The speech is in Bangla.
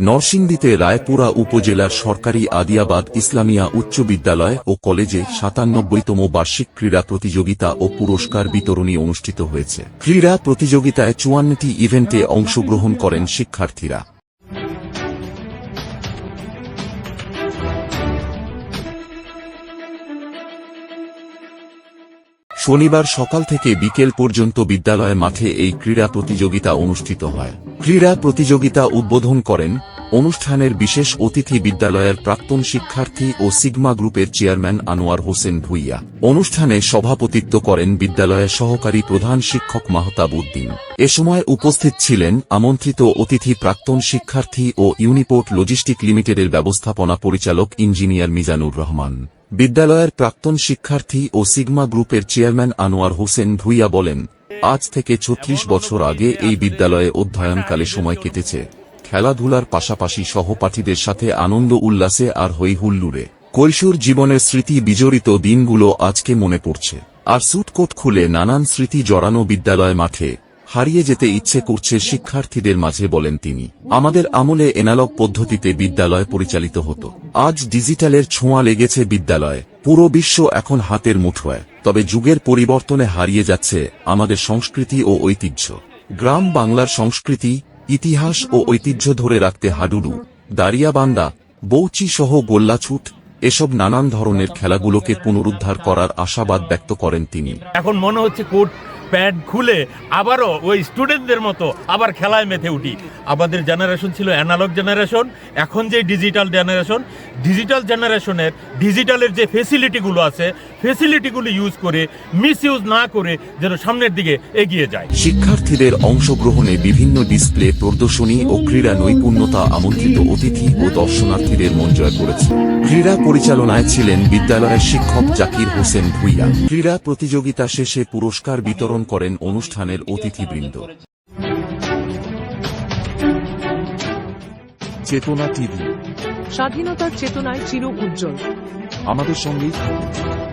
নরসিংদীতে রায়পুরা উপজেলার সরকারি আদিয়াবাদ ইসলামিয়া উচ্চ বিদ্যালয় ও কলেজে সাতানব্বইতম বার্ষিক ক্রীড়া প্রতিযোগিতা ও পুরস্কার বিতরণী অনুষ্ঠিত হয়েছে। ক্রীড়া প্রতিযোগিতায় চুয়ান্নটি ইভেন্টে অংশগ্রহণ করেন শিক্ষার্থীরা। শনিবার সকাল থেকে বিকেল পর্যন্ত বিদ্যালয় মাঠে এই ক্রীড়া প্রতিযোগিতা অনুষ্ঠিত হয়। ক্রীড়া প্রতিযোগিতা উদ্বোধন করেন অনুষ্ঠানের বিশেষ অতিথি বিদ্যালয়ের প্রাক্তন শিক্ষার্থী ও সিগমা গ্রুপের চেয়ারম্যান আনোয়ার হোসেন ভুইয়া। অনুষ্ঠানে সভাপতিত্ব করেন বিদ্যালয়ের সহকারী প্রধান শিক্ষক মাহতাব উদ্দিন। এ সময় উপস্থিত ছিলেন আমন্ত্রিত অতিথি প্রাক্তন শিক্ষার্থী ও ইউনিপোর্ট লজিস্টিক লিমিটেডের ব্যবস্থাপনা পরিচালক ইঞ্জিনিয়ার মিজানুর রহমান। বিদ্যালয়ের প্রাক্তন শিক্ষার্থী ও সিগমা গ্রুপের চেয়ারম্যান আনোয়ার হোসেন ভুইয়া বলেন, আজ থেকে ছত্রিশ বছর আগে এই বিদ্যালয়ে অধ্যয়নকালে সময় কেটেছে। খেলাধুলার পাশাপাশি সহপাঠীদের সাথে আনন্দ উল্লাসে আর হই হুল্লুরে কৈশোর জীবনের স্মৃতি বিজড়িত দিনগুলো আজকে মনে পড়ছে। আর সুটকোট খুলে নানান স্মৃতি জড়ানো বিদ্যালয় মাঠে হারিয়ে যেতে ইচ্ছে করছে শিক্ষার্থীদের মাঝে বলেন তিনি। আমাদের আমলে এনালগ পদ্ধতিতে বিদ্যালয় পরিচালিত হতো। আজ ডিজিটালের ছোঁয়া লেগেছে বিদ্যালয়ে। পুরো বিশ্ব এখন হাতের মুঠোয়। তবে যুগের পরিবর্তনে হারিয়ে যাচ্ছে আমাদের সংস্কৃতি ও ঐতিহ্য। গ্রাম বাংলার সংস্কৃতি, ইতিহাস ও ঐতিহ্য ধরে রাখতে হাডুডু, দাঁড়িয়াবান্দা বৌচি সহ গোল্লাছুট, এসব নানান ধরনের খেলাগুলোকে পুনরুদ্ধার করার আশাবাদ ব্যক্ত করেন তিনি। এখন মনে হচ্ছে কোট প্যাড খুলে আবারও ওই স্টুডেন্টদের মতো আবার খেলায় মেতে উঠি। আমাদের জেনারেশন ছিল অ্যানালগ জেনারেশন এখন যে ডিজিটাল জেনারেশন ডিজিটাল জেনারেশনের ডিজিটালের যে ফেসিলিটিগুলো আছে ফেসিলিটিগুলো ইউজ করে মিস ইউজ না করে যেন সামনের দিকে এগিয়ে যায়। শিক্ষার্থীদের অংশগ্রহণে বিভিন্ন ডিসপ্লে প্রদর্শনী ও ক্রীড়া নৈপুণ্যতা আমন্ত্রিত অতিথি ও দর্শনার্থীদের মন জয় করেছে। ক্রীড়া পরিচালনায় ছিলেন বিদ্যালয়ের শিক্ষক জাকির হোসেন ভুইয়া। ক্রীড়া প্রতিযোগিতা শেষে পুরস্কার বিতরণ করেন অনুষ্ঠানের অতিথিবৃন্দ। চেতনা টিভি। স্বাধীনতার চেতনায় চির উজ্জ্বল। আমাদের সঙ্গেই থাকুন।